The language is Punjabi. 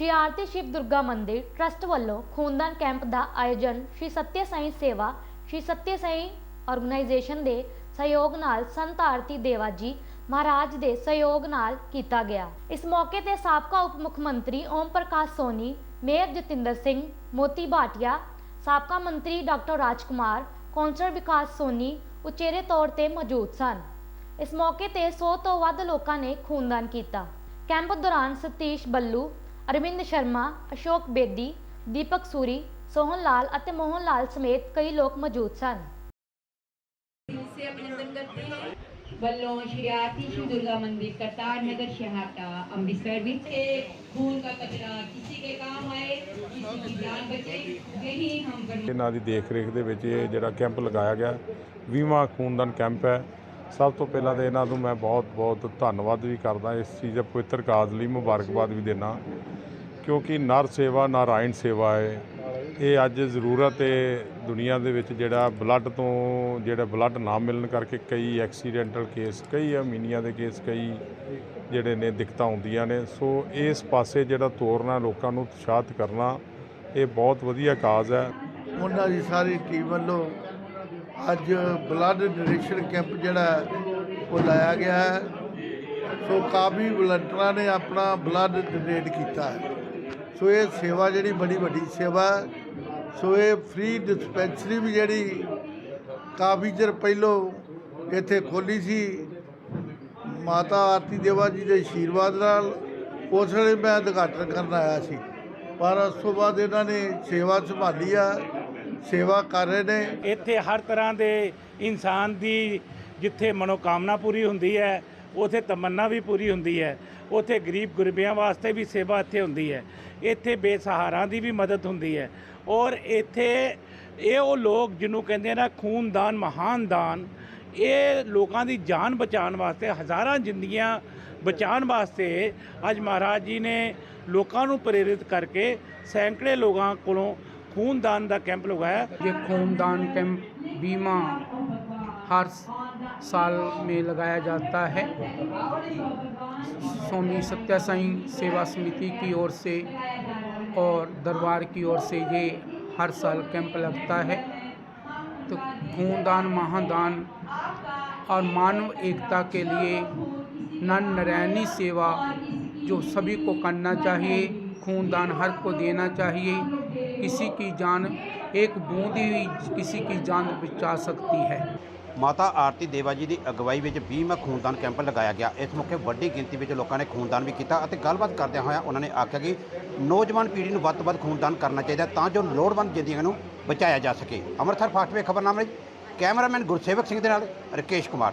ਸ਼੍ਰੀ ਆਰਤੀ ਸ਼ਿਵ ਦੁਰਗਾ ਮੰਦਿਰ ਟਰਸਟ ਵੱਲੋਂ ਖੂਨਦਾਨ ਕੈਂਪ ਦਾ ਆਯੋਜਨ ਸ਼੍ਰੀ ਸੱਤਿਆ ਸਾਈ ਸੇਵਾ, ਸ਼੍ਰੀ ਸੱਤਿਆ ਸਾਈ ਆਰਗੇਨਾਈਜੇਸ਼ਨ ਦੇ ਸਹਿਯੋਗ ਨਾਲ ਸੰਤ ਆਰਤੀ ਦੇਵਾ ਜੀ ਮਹਾਰਾਜ ਦੇ ਸਹਿਯੋਗ ਨਾਲ ਕੀਤਾ ਗਿਆ। ਇਸ ਮੌਕੇ ਤੇ ਸਾਬਕਾ ਉਪ ਮੁੱਖ ਮੰਤਰੀ ਓਮ ਪ੍ਰਕਾਸ਼ ਸੋਨੀ, ਮੇਅਰ ਜਤਿੰਦਰ ਸਿੰਘ, ਮੋਤੀ ਭਾਟੀਆ, ਸਾਬਕਾ ਮੰਤਰੀ ਡਾਕਟਰ ਰਾਜਕੁਮਾਰ, ਕੌਂਸਲਰ ਵਿਕਾਸ ਸੋਨੀ ਉਚੇਰੇ ਤੌਰ ਤੇ ਮੌਜੂਦ ਸਨ। ਇਸ ਮੌਕੇ ਤੇ 100 ਤੋਂ ਵੱਧ ਲੋਕਾਂ ਨੇ ਖੂਨਦਾਨ ਕੀਤਾ। ਕੈਂਪ ਦੌਰਾਨ ਸਤੀਸ਼ ਬੱਲੂ ਅਰਵਿੰਦ ਸ਼ਰਮਾ ਅਸ਼ੋਕ ਬੇਦੀ ਦੀਪਕ ਸੂਰੀ ਸੋਹਨ ਲਾਲ ਅਤੇ ਮੋਹਨ ਲਾਲ ਸਮੇਤ ਕਈ ਲੋਕ ਮੌਜੂਦ ਸਨ से अभिनंदन करते हैं ਵੱਲੋਂ ਸ਼੍ਰੀ ਆਰਤੀ ਸ਼ਿਵ ਦੁਰਗਾ ਮੰਦਿਰ ਕਰਤਾਰ ਨਗਰ ਸ਼ਹਾਟਾ ਅੰਮ੍ਰਿਤਸਰ ਵਿੱਚ ਇਹ खून का कचरा किसी के काम आए किसी की जान बचे यही हम करना ਇਹਨਾਂ ਦੀ ਦੇਖ ਰੇਖ ਦੇ ਵਿੱਚ ਇਹ ਜਿਹੜਾ ਕੈਂਪ ਲਗਾਇਆ ਗਿਆ 20ਵਾਂ ਖੂਨਦਾਨ ਕੈਂਪ ਹੈ ਸਭ ਤੋਂ ਪਹਿਲਾਂ ਤਾਂ ਇਹਨਾਂ ਨੂੰ ਮੈਂ ਬਹੁਤ ਬਹੁਤ ਧੰਨਵਾਦ ਵੀ ਕਰਦਾ ਇਸ ਚੀਜ਼ ਦਾ ਪਵਿੱਤਰ ਕਾਜ ਲਈ ਮੁਬਾਰਕਬਾਦ ਵੀ ਦੇਣਾ ਕਿਉਂਕਿ ਨਰ ਸੇਵਾ ਨਾਰਾਇਣ ਸੇਵਾ ਹੈ। ਇਹ ਅੱਜ ਜ਼ਰੂਰਤ ਹੈ ਦੁਨੀਆ ਦੇ ਵਿੱਚ ਜਿਹੜਾ ਬਲੱਡ ਤੋਂ ਜਿਹੜਾ ਬਲੱਡ ਨਾ ਮਿਲਣ ਕਰਕੇ ਕਈ ਐਕਸੀਡੈਂਟਲ ਕੇਸ, ਕਈ ਅਮੀਨੀਆ ਦੇ ਕੇਸ, ਕਈ ਜਿਹੜੇ ਨੇ ਦਿੱਕਤਾਂ ਹੁੰਦੀਆਂ ਨੇ। ਸੋ ਇਸ ਪਾਸੇ ਜਿਹੜਾ ਤੋਰਨਾ, ਲੋਕਾਂ ਨੂੰ ਉਤਸ਼ਾਹਿਤ ਕਰਨਾ, ਇਹ ਬਹੁਤ ਵਧੀਆ ਕਾਜ਼ ਹੈ। ਉਹਨਾਂ ਦੀ ਸਾਰੀ ਟੀਮ ਵੱਲੋਂ ਅੱਜ ਬਲੱਡ ਡੋਨੇਸ਼ਨ ਕੈਂਪ ਜਿਹੜਾ ਉਹ ਲਾਇਆ ਗਿਆ ਹੈ। ਸੋ ਕਾਫੀ ਵਲੰਟੀਅਰਾਂ ਨੇ ਆਪਣਾ ਬਲੱਡ ਡੋਨੇਟ ਕੀਤਾ ਹੈ। ਸੋ ਇਹ ਸੇਵਾ ਜਿਹੜੀ ਬੜੀ ਵੱਡੀ ਸੇਵਾ ਹੈ। ਸੋ ਇਹ ਫ੍ਰੀ ਡਿਸਪੈਂਸਰੀ ਵੀ ਜਿਹੜੀ ਕਾਫੀ ਚਿਰ ਪਹਿਲੋਂ ਇੱਥੇ ਖੋਲੀ ਸੀ। ਮਾਤਾ ਆਰਤੀ ਦੇਵਾ ਜੀ ਦੇ ਆਸ਼ੀਰਵਾਦ ਨਾਲ ਉਸ ਵੇਲੇ ਮੈਂ ਉਦਘਾਟਨ ਕਰਨ ਆਇਆ ਸੀ। ਪਰ ਉਸ ਤੋਂ ਬਾਅਦ ਇਹਨਾਂ ਨੇ ਸੇਵਾ ਸੰਭਾਲੀ ਆ, ਸੇਵਾ ਕਰ ਰਹੇ ਨੇ। ਇੱਥੇ ਹਰ ਤਰ੍ਹਾਂ ਦੇ ਇਨਸਾਨ ਦੀ ਜਿੱਥੇ ਮਨੋਕਾਮਨਾ ਪੂਰੀ ਹੁੰਦੀ ਹੈ, ਉਥੇ ਤਮੰਨਾ ਵੀ ਪੂਰੀ ਹੁੰਦੀ ਹੈ। ਉੱਥੇ ਗਰੀਬ ਗੁਰਬਿਆਂ ਵਾਸਤੇ ਵੀ ਸੇਵਾ ਇੱਥੇ ਹੁੰਦੀ ਹੈ। ਇੱਥੇ ਬੇਸਹਾਰਾਂ ਦੀ ਵੀ ਮਦਦ ਹੁੰਦੀ ਹੈ। ਔਰ ਇੱਥੇ ਇਹ ਉਹ ਲੋਕ ਜਿਹਨੂੰ ਕਹਿੰਦੇ ਨਾ, ਖੂਨਦਾਨ, ਮਹਾਨ ਦਾਨ, ਇਹ ਲੋਕਾਂ ਦੀ ਜਾਨ ਬਚਾਉਣ ਵਾਸਤੇ, ਹਜ਼ਾਰਾਂ ਜ਼ਿੰਦਗੀਆਂ ਬਚਾਉਣ ਵਾਸਤੇ ਅੱਜ ਮਹਾਰਾਜ ਜੀ ਨੇ ਲੋਕਾਂ ਨੂੰ ਪ੍ਰੇਰਿਤ ਕਰਕੇ ਸੈਂਕੜੇ ਲੋਕਾਂ ਕੋਲੋਂ ਖੂਨਦਾਨ ਦਾ ਕੈਂਪ ਲਗਾਇਆ ਇਹ ਖੂਨਦਾਨ ਕੈਂਪ, ਬੀਮਾ ਹਰ साल में लगाया जाता है। स्वामी सत्या साई सेवा समिति की ओर से और दरबार की ओर से ये हर साल कैंप लगता है। तो खूनदान महादान और मानव एकता के लिए नन नारायणी सेवा जो सभी को करना चाहिए, खूनदान हर को देना चाहिए, किसी की जान, एक बूंद ही किसी की जान बचा सकती है। ਮਾਤਾ ਆਰਤੀ ਦੇਵਾ ਜੀ ਦੀ ਅਗਵਾਈ ਵਿੱਚ 20ਵਾਂ ਖੂਨਦਾਨ ਕੈਂਪ ਲਗਾਇਆ ਗਿਆ। ਇਸ ਮੌਕੇ ਵੱਡੀ ਗਿਣਤੀ ਵਿੱਚ ਲੋਕਾਂ ਨੇ ਖੂਨਦਾਨ ਵੀ ਕੀਤਾ ਅਤੇ ਗੱਲਬਾਤ ਕਰਦਿਆਂ ਹੋਇਆਂ ਉਹਨਾਂ ਨੇ ਆਖਿਆ ਕਿ ਨੌਜਵਾਨ ਪੀੜ੍ਹੀ ਨੂੰ ਵੱਧ ਤੋਂ ਵੱਧ ਖੂਨਦਾਨ ਕਰਨਾ ਚਾਹੀਦਾ ਤਾਂ ਜੋ ਲੋੜਵੰਦ ਜ਼ਿੰਦਗੀਆਂ ਨੂੰ ਬਚਾਇਆ ਜਾ ਸਕੇ। ਅੰਮ੍ਰਿਤਸਰ ਫਾਸਟ ਵੇ ਖਬਰਨਾਮੇ ਲਈ ਕੈਮਰਾਮੈਨ ਗੁਰਸੇਵਕ ਸਿੰਘ ਦੇ ਨਾਲ ਰਕੇਸ਼ ਕੁਮਾਰ।